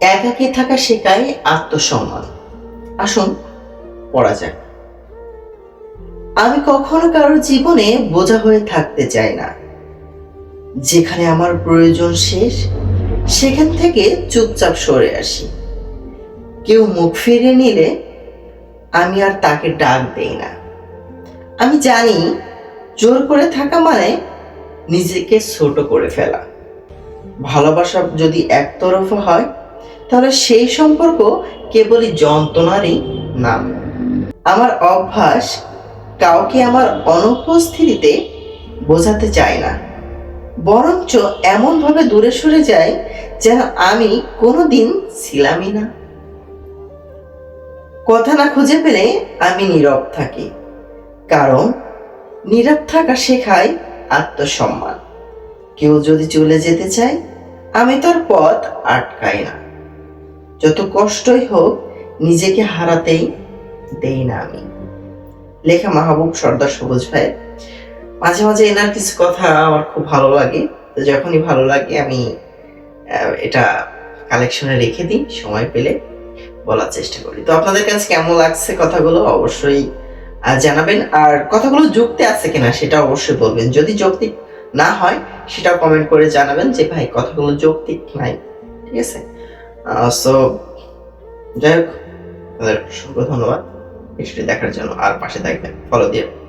একাকী থাকা শেখায় আত্মসম্মান। আসুন, পড়া যাক। আমি কখনো কারোর জীবনে বোঝা হয়ে থাকতে চাই না। যেখানে আমার প্রয়োজন শেষ, সেখান থেকে চুপচাপ সরে আসি। কেউ মুখ ফিরে নিলে আমি আর তাকে ডাক দেই না। আমি জানি, জোর করে থাকা মানে নিজেকে ছোট করে ফেলা। ভালোবাসা যদি একতরফা হয় তাহলে সেই সম্পর্ক কেবলই যন্ত্রণারই নাম। আমার অভ্যাস কাউকে আমার অনুপস্থিতিতে বোঝাতে চায় না। বরঞ্চ এমনভাবে দূরে সরে যায় যেন আমি কোনোদিন ছিলামই না। কথা না খুঁজে পেলে আমি নীরব থাকি। কারণ নীরব থাকা শেখায় আত্মসম্মান। কেউ যদি চলে যেতে চায়, আমি তার পথ আটকাই না। যত কষ্টই হোক, নিজেকে হারাতেই দেই না আমি। লেখা মাহবুব সর্দার সবুজ ভাই। মাঝে মাঝে এনার কিছু কথা আমার খুব ভালো লাগে। তো যখনই ভালো লাগে, আমি এটা কালেকশনে রেখে দিই, সময় পেলে বলার চেষ্টা করি। তো আপনাদের কাছে কেমন লাগছে কথাগুলো অবশ্যই জানাবেন। আর কথাগুলো যুক্তি আছে কিনা সেটা অবশ্যই বলবেন। যদি যৌক্তিক না হয়, সেটাও কমেন্ট করে জানাবেন যে, ভাই, কথাগুলো যৌক্তিক নাই। ঠিক আছে? সো যাই হোক আপনাদের অসংখ্য ধন্যবাদ। ভিডিওটি দেখার জন্য আর পাশে থাকবেন। ফলো দিয়ে।